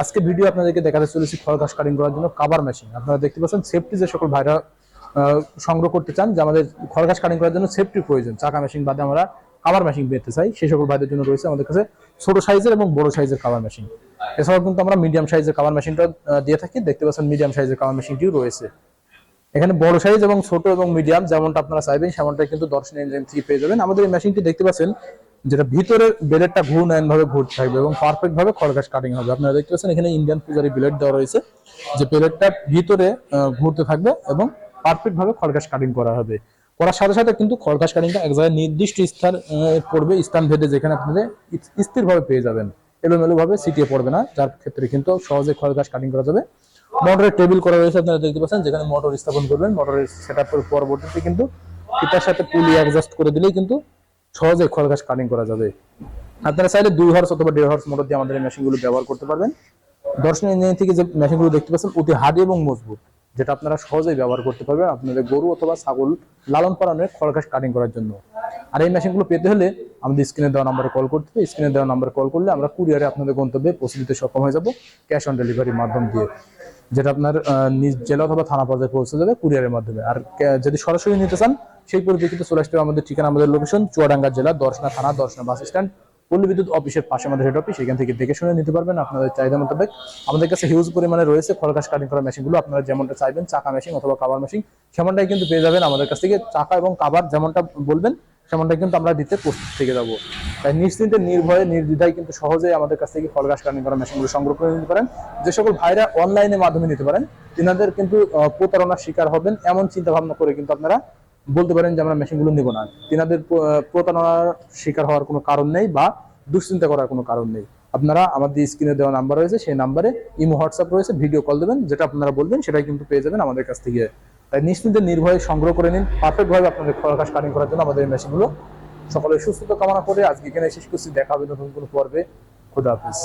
আজকে ভিডিও আপনাদেরকে দেখাতে চলেছি খড় ঘাস কাটিং করার জন্য কাবার মেশিন আপনারা দেখতে পাচ্ছেন সেফটি যে সকল ভাইরা সংগ্রহ করতে চান যে আমাদের খড় ঘাস কাটিং করার জন্য সেফটির প্রয়োজন। চাকা মেশিন বাদে আমরা কাবার মেশিন পেতে চাই। সেই সকল ভাইদের জন্য রয়েছে আমাদের কাছে ছোট সাইজের এবং বড় সাইজের কাবার মেশিন এছাড়াও কিন্তু আমরা মিডিয়াম সাইজের কাবার মেশিনটা দিয়ে থাকি। দেখতে পাচ্ছেন মিডিয়াম সাইজের কাবার মেশিনটিও রয়েছে। এখানে বড় সাইজ এবং ছোট এবং মিডিয়াম যেমনটা আপনারা চাইবেন, সেমনটাই কিন্তু দর্শন ইঞ্জিন থেকে পেয়ে যাবেন। আমাদের এই মেশিনটি দেখতে পাচ্ছেন যেটা ভিতরের ব্লেডটা ঘূর্ণায়ন ভাবে ঘুরতে থাকবে এবং পারফেক্ট ভাবে খড়গাছ কাটিং হবে। আপনারা দেখতে পাচ্ছেন এখানে ইন্ডিয়ান পূজারি ব্লেড দেওয়া রয়েছে, যে ব্লেডটা ভিতরে ঘুরতে থাকবে এবং পারফেক্ট ভাবে খড়গাছ কাটিং করা হবে। করার সাথে সাথে কিন্তু খড়গাছ কাটিংটা এক জায়গায় নির্দিষ্ট স্থান পড়বে, স্থান ভেদে যেখানে আপনাদের স্থির ভাবে পেয়ে যাবেন। এলোমেলো ভাবে সিটিয়ে পড়বে না, যার ক্ষেত্রে কিন্তু সহজে খড়গাছ কাটিং করা যাবে। মোটরের টেবিল করা রয়েছে, আপনারা দেখতে পাচ্ছেন, যেখানে মোটর স্থাপন করবেন। মোটরের সেট পরবর্তীতে কিন্তু ফিতার সাথে পুলি অ্যাডজাস্ট করে দিলেই কিন্তু সহজে খড় ঘাস কাটিং করা যাবে। আপনারা চাইলে দুই হর্স অথবা দেড় হর্স মোটর দিয়ে আমাদের এই মেশিনগুলো ব্যবহার করতে পারবেন। দর্শন ইঞ্জিনিয়ারিং থেকে যে মেশিনগুলো দেখতে পাচ্ছেন, অতি হার্ড এবং মজবুত, যেটা আপনারা সহজেই ব্যবহার করতে পারবেন আপনাদের গরু অথবা ছাগল লালন পালনের খড় ঘাস কাটিং করার জন্য। আর এই মেশিনগুলো পেতে হলে আমাদের স্ক্রিনে দেওয়া নাম্বারে কল করতে হবে। স্ক্রিনে দেওয়া নাম্বারে কল করলে আমরা কুরিয়ারে আপনাদের গন্তব্যে পৌঁছে দিতে সক্ষম হয়ে যাব ক্যাশ অন ডেলিভারির মাধ্যম দিয়ে। যেটা আপনার নিজ জেলা অথবা থানা পর্যায়ে পৌঁছে যাবে কুরিয়ারের মাধ্যমে। আর যদি সরাসরি নিতে চান সেই পরিপ্রেক্ষিতে চলে আসতে আমাদের ঠিকানা, আমাদের লোকেশন চুয়াডাঙ্গা জেলা, দর্শনা থানা, দর্শনা বাস স্ট্যান্ড পল্লী বিদ্যুৎ অফিসের পাশে আমাদের হেড অফিস সেখান থেকে দেখে শুনে নিতে পারবেন আপনাদের চাহিদা মোতাবেক। আমাদের কাছে হিউজ পরিমাণে রয়েছে খড়গাছ কাটিং করা মেশিনগুলো আপনারা যেমনটা চাইবেন, চাকা মেশিন অথবা কাবার মেশিন সেমনটাই কিন্তু পেয়ে যাবেন আমাদের কাছ থেকে। চাকা এবং কাবার যেমনটা বলবেন, সেমনটাই কিন্তু আমরা দিতে প্রস্তুত থেকে যাব। তাই নিশ্চিন্তে, নির্ভয়ে, নির্দ্বিধায় কিন্তু সহজেই আমাদের কাছ থেকে ফলগাছ কাটিং করা মেশিনগুলো সংগ্রহ করে নিতে পারেন। যে সকল ভাইরা অনলাইনের মাধ্যমে নিতে পারেন, তিনাদের কিন্তু প্রতারণার শিকার হবেন, এমন চিন্তা ভাবনা করে কিন্তু আপনারা বলতে পারেন যে আমরা মেশিনগুলো নিব না। তিনাদের প্রতারণার শিকার হওয়ার কোনো কারণ নেই বা দুশ্চিন্তা করার কোনো কারণ নেই। আপনারা আমাদের স্ক্রিনে দেওয়া নাম্বার রয়েছে, সেই নাম্বারে ইমো, হোয়াটসঅ্যাপ রয়েছে, ভিডিও কল দেবেন, যেটা আপনারা বলবেন সেটাই কিন্তু পেয়ে যাবেন আমাদের কাছ থেকে। তাই নিশ্চিন্তে নির্ভয়ে সংগ্রহ করে নিন পারফেক্ট ভাবে আপনাদের খরকাশ কাটিং করার জন্য আমাদের এই মেশিনগুলো। সকলের সুস্থতা কামনা করে আজকে এখানে শেষ করছি, দেখা হবে নতুন কোনো পর্বে। খুদা হাফিজ।